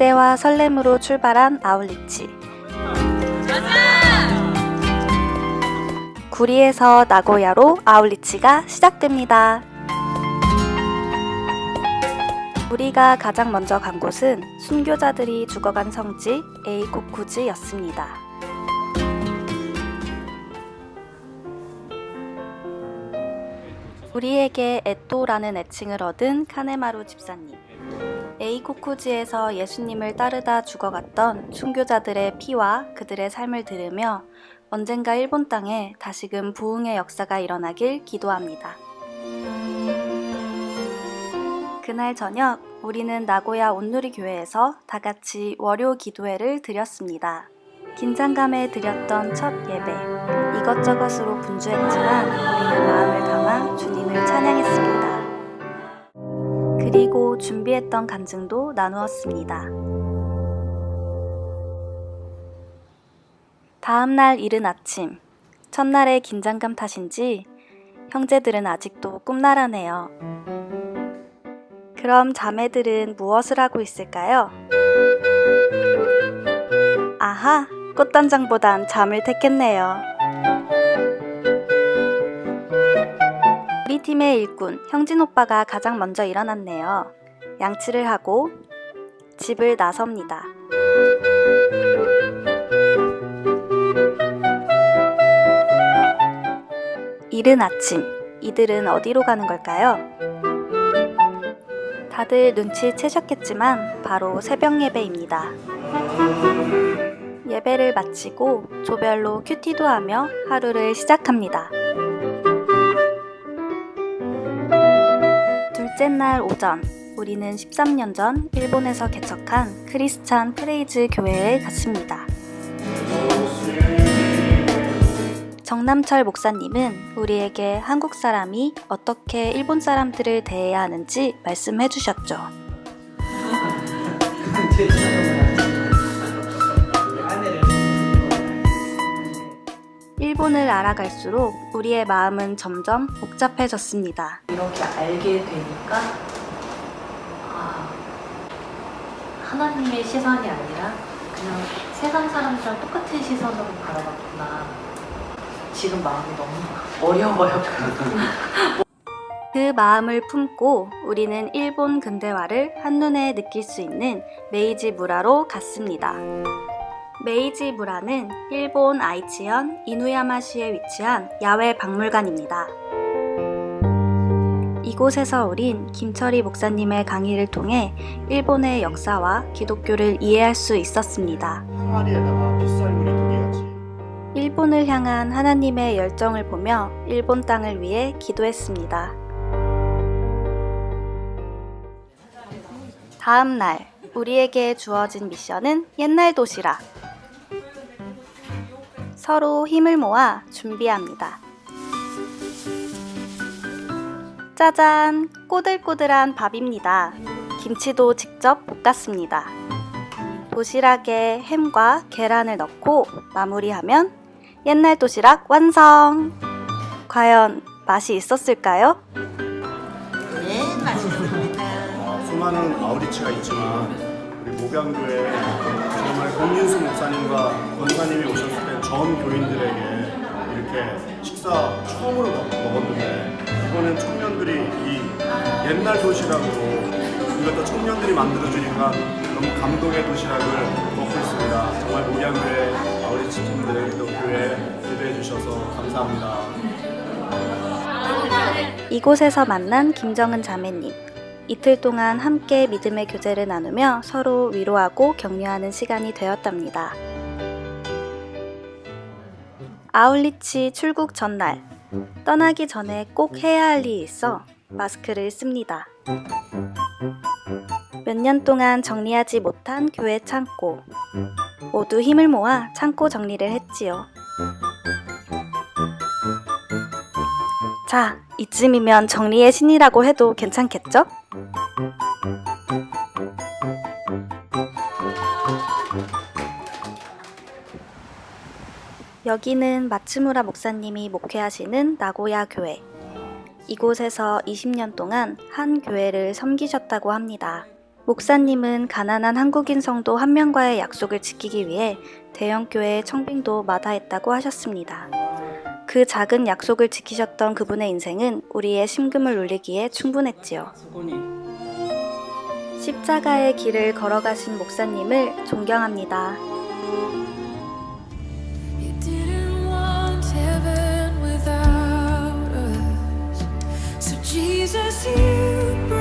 기대와 설렘으로 출발한 아울리치. 구리에서 나고야로 아울리치가 시작됩니다. 우리가 가장 먼저 간 곳은 순교자들이 죽어간 성지 에이코쿠즈였습니다. 우리에게 에또라는 애칭을 얻은 카네마루 집사님. 에이코쿠지에서 예수님을 따르다 죽어갔던 순교자들의 피와 그들의 삶을 들으며 언젠가 일본 땅에 다시금 부흥의 역사가 일어나길 기도합니다. 그날 저녁 우리는 나고야 온누리 교회에서 다 같이 월요 기도회를 드렸습니다. 긴장감에 드렸던 첫 예배. 이것저것으로 분주했지만 우리는 마음을 담아 주님을 찬양했습니다. 그리고 준비했던 간증도 나누었습니다. 다음 날 이른 아침, 첫날의 긴장감 탓인지 형제들은 아직도 꿈나라네요. 그럼 자매들은 무엇을 하고 있을까요? 아하, 꽃단장보단 잠을 택했네요. 팀의 일꾼, 형진 오빠가 가장 먼저 일어났네요. 양치를 하고 집을 나섭니다. 이른 아침, 이들은 어디로 가는 걸까요? 다들 눈치채셨겠지만 바로 새벽 예배입니다. 예배를 마치고 조별로 큐티도 하며 하루를 시작합니다. 둘째 날 오전, 우리는 13년 전 일본에서 개척한 크리스찬 프레이즈 교회에 갔습니다. 정남철 목사님은 우리에게 한국 사람이 어떻게 일본 사람들을 대해야 하는지 말씀해 주셨죠. 일본을 알아갈수록 우리의 마음은 점점 복잡해졌습니다. 이렇게 알게 되니까 아, 하나님의 시선이 아니라 그냥 세상 사람들랑 똑같은 시선으로 바라봤구나. 지금 마음이 너무 어려워요. 그 마음을 품고 우리는 일본 근대화를 한눈에 느낄 수 있는 메이지 무라로 갔습니다. 메이지 무라는 일본 아이치현 이누야마시에 위치한 야외 박물관입니다. 이곳에서 우린 김철희 목사님의 강의를 통해 일본의 역사와 기독교를 이해할 수 있었습니다. 일본을 향한 하나님의 열정을 보며 일본 땅을 위해 기도했습니다. 다음 날, 우리에게 주어진 미션은 옛날 도시락. 서로 힘을 모아 준비합니다. 짜잔! 꼬들꼬들한 밥입니다. 김치도 직접 볶았습니다. 도시락에 햄과 계란을 넣고 마무리하면 옛날 도시락 완성! 과연 맛이 있었을까요? 어, 수많은 아우리치가 있지만 우리 목양교회 정말 공윤수 목사님과 권사님이 오셨을 때 전 교인들에게 이렇게 식사 처음으로 먹- 먹었는데 이번엔 청년들이 이 옛날 도시락으로 이것도 청년들이 만들어주니까 너무 감동의 도시락을 먹고 있습니다. 정말 목양교회 아우리치 팀들 또 교회 기도해 주셔서 감사합니다. 이곳에서 만난 김정은 자매님. 이틀 동안 함께 믿음의 교제를 나누며 서로 위로하고 격려하는 시간이 되었답니다. 아울리치 출국 전날. 떠나기 전에 꼭 해야 할 일이 있어 마스크를 씁니다. 몇 년 동안 정리하지 못한 교회 창고. 모두 힘을 모아 창고 정리를 했지요. 자, 이쯤이면 정리의 신이라고 해도 괜찮겠죠? 여기는 마츠무라 목사님이 목회하시는 나고야 교회. 이곳에서 20년 동안 한 교회를 섬기셨다고 합니다. 목사님은 가난한 한국인 성도 한 명과의 약속을 지키기 위해 대형교회 청빙도 마다했다고 하셨습니다. 그 작은 약속을 지키셨던 그분의 인생은 우리의 심금을 울리기에 충분했지요. 십자가의 길을 걸어가신 목사님을 존경합니다. Jesus, you